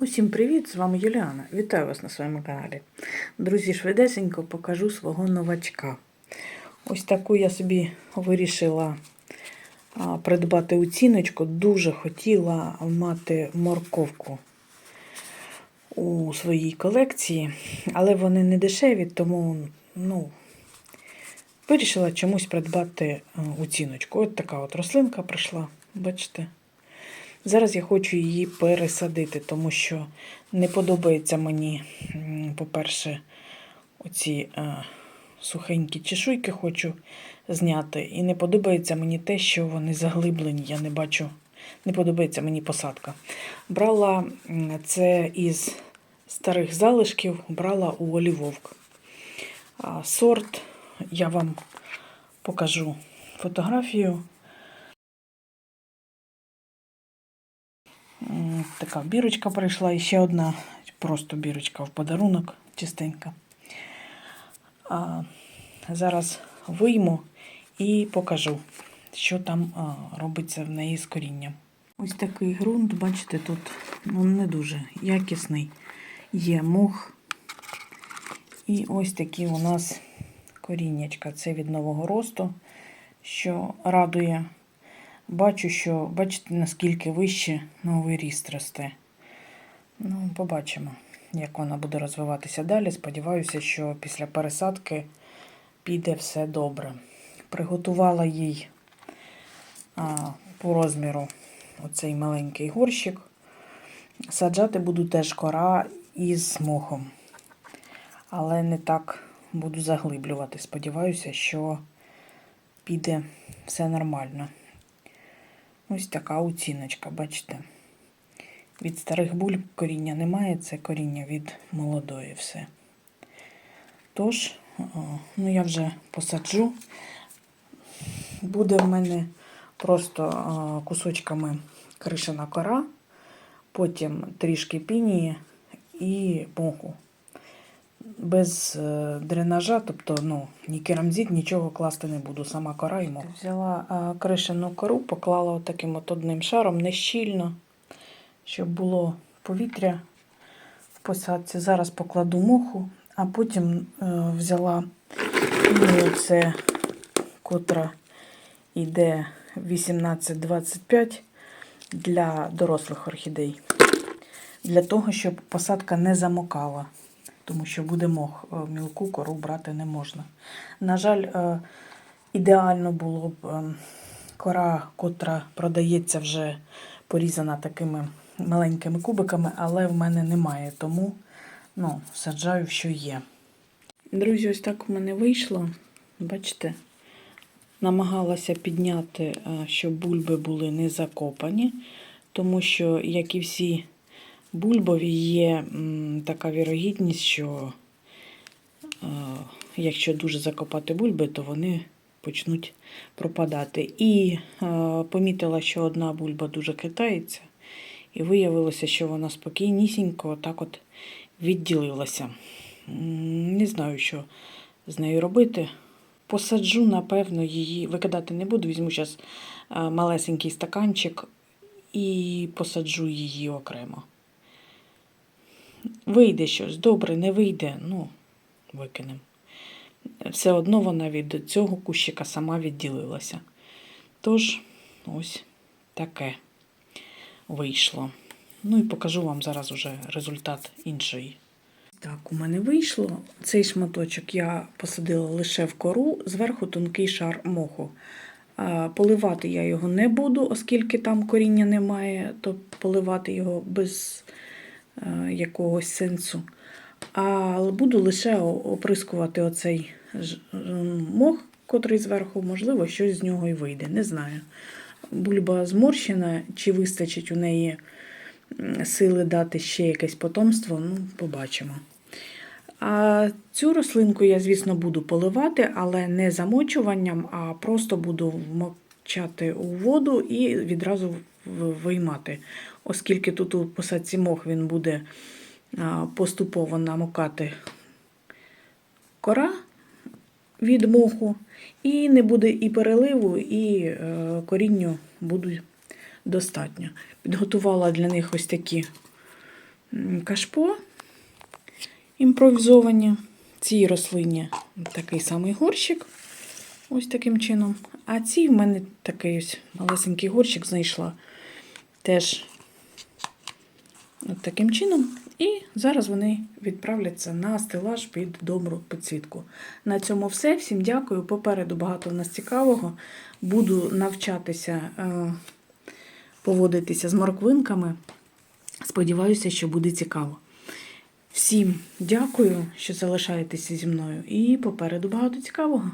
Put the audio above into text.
Усім привіт! З вами Юліана. Вітаю вас на своєму каналі. Друзі, швидесенько покажу свого новачка. Ось таку я собі вирішила придбати оціночку. Дуже хотіла мати морковку у своїй колекції, але вони не дешеві, тому ну, вирішила чомусь придбати оціночку. От така от рослинка прийшла, бачите? Зараз я хочу її пересадити, тому що не подобається мені, по-перше, оці е, сухенькі чешуйки хочу зняти. І не подобається мені те, що вони заглиблені. Я не бачу, не подобається мені посадка. Брала це із старих залишків, брала у олівовк. Сорт я вам покажу фотографію. Така бірочка прийшла, і ще одна просто бірочка в подарунок, чистенька. А, зараз вийму і покажу, що там а, робиться в неї з корінням. Ось такий ґрунт, бачите, тут ну, не дуже якісний. Є мох. І ось такі у нас коріннячка. Це від нового росту, що радує. Бачу, що бачите, наскільки вище новий ріст росте. Ну, побачимо, як вона буде розвиватися далі. Сподіваюся, що після пересадки піде все добре. Приготувала їй а, по розміру оцей маленький горщик. Саджати буду теж кора із мохом. Але не так буду заглиблювати. Сподіваюся, що піде все нормально. Ось така оціночка, бачите. Від старих бульб коріння немає, це коріння від молодої все. Тож, ну я вже посаджу. Буде в мене просто кусочками кришена кора, потім трішки пінії і моху. Без е, дренажа, тобто ну, ні керамзит, нічого класти не буду, сама кора мох. Взяла кришену кору, поклала отаким от одним шаром, не щільно, щоб було повітря в посадці. Зараз покладу моху, а потім е, взяла ну, це, котра йде 18-25 для дорослих орхідей. Для того, щоб посадка не замокала тому що буде мох, е, мілку кору брати не можна. На жаль, е, ідеально було б е, кора, котра продається вже порізана такими маленькими кубиками, але в мене немає, тому ну, саджаю, що є. Друзі, ось так у мене вийшло. Бачите, намагалася підняти, щоб бульби були не закопані, тому що, як і всі бульбові є така вірогідність, що е, якщо дуже закопати бульби, то вони почнуть пропадати. І е, помітила, що одна бульба дуже китається, і виявилося, що вона спокійнісінько так от відділилася. Не знаю, що з нею робити. Посаджу, напевно, її викидати не буду. Візьму зараз малесенький стаканчик і посаджу її окремо. Вийде щось, добре, не вийде, ну, викинемо. Все одно вона від цього кущика сама відділилася. Тож, ось таке вийшло. Ну і покажу вам зараз уже результат іншої. Так, у мене вийшло. Цей шматочок я посадила лише в кору, зверху тонкий шар моху. Поливати я його не буду, оскільки там коріння немає, то поливати його без якогось сенсу. А буду лише оприскувати оцей мох, котрий зверху, можливо, щось з нього і вийде. Не знаю. Бульба зморщена, чи вистачить у неї сили дати ще якесь потомство, ну, побачимо. А цю рослинку я, звісно, буду поливати, але не замочуванням, а просто буду вмочати у воду і відразу виймати оскільки тут у посадці мох він буде поступово намокати кора від моху, і не буде і переливу, і е, корінню буде достатньо. Підготувала для них ось такі кашпо імпровізовані. Цій рослині такий самий горщик. Ось таким чином. А ці в мене такий ось малесенький горщик знайшла. Теж от таким чином. І зараз вони відправляться на стелаж під добру підсвітку. На цьому все. Всім дякую. Попереду багато в нас цікавого. Буду навчатися е, поводитися з морквинками. Сподіваюся, що буде цікаво. Всім дякую, що залишаєтеся зі мною. І попереду багато цікавого.